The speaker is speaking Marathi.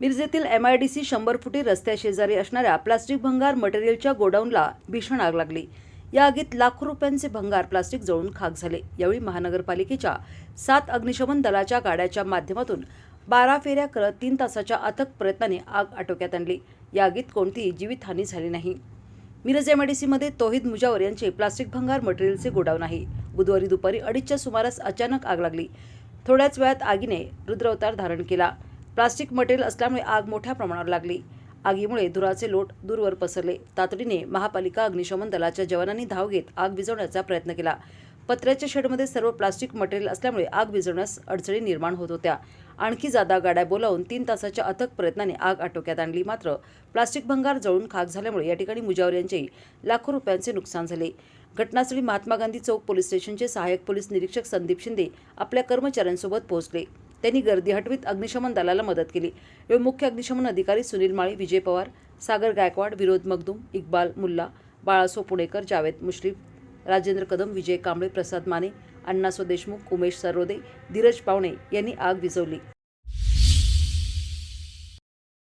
मिरजेतील एम आय डी सी शंभर फुटी रस्त्याशेजारी असणाऱ्या प्लास्टिक भंगार मटेरियलच्या गोडाऊनला भीषण आग लागली. या आगीत लाखो रुपयांचे भंगार प्लास्टिक जळून खाक झाले. यावेळी महानगरपालिकेच्या सात अग्निशमन दलाच्या गाड्याच्या माध्यमातून बारा फेऱ्या करत तीन तासाच्या अथक प्रयत्नाने आग आटोक्यात आणली. या आगीत कोणतीही जीवितहानी झाली नाही. मिरज एमआयडीसीमध्ये तोहिद मुजावर यांचे प्लास्टिक भंगार मटेरियलचे गोडाऊन आहे. बुधवारी दुपारी अडीचच्या सुमारास अचानक आग लागली. थोड्याच वेळात आगीने रुद्रवतार धारण केला. प्लास्टिक मटेरियल असल्यामुळे आग मोठ्या प्रमाणावर लागली. आगीमुळे धुराचे लोट दूरवर पसरले. तातडीने महापालिका अग्निशमन दलाच्या जवानांनी धाव घेत आग विझवण्याचा प्रयत्न केला. पत्र्याच्या शेडमध्ये सर्व प्लास्टिक मटेरियल असल्यामुळे आग विझवण्यास अडचणी निर्माण होत होत्या. आणखी जादा गाड्या बोलावून तीन तासाच्या अथक प्रयत्नाने आग आटोक्यात आणली. मात्र प्लास्टिक भंगार जळून खाक झाल्यामुळे या ठिकाणी मुजावर यांचेही लाखो रुपयांचे नुकसान झाले. घटनास्थळी महात्मा गांधी चौक पोलीस स्टेशनचे सहाय्यक पोलीस निरीक्षक संदीप शिंदे आपल्या कर्मचाऱ्यांसोबत पोहोचले. त्यांनी गर्दी हटवीत अग्निशमन दलाला मदत केली. यावेळी मुख्य अग्निशमन अधिकारी सुनील माळी विजय पवार सागर गायकवाड विरोध मगदूम इक्बाल मुल्ला बाळासो पुणेकर जावेद मुश्रीफ राजेंद्र कदम विजय कांबळे प्रसाद माने अण्णासो देशमुख उमेश सरोदे धीरज पावणे यांनी आग विझवली.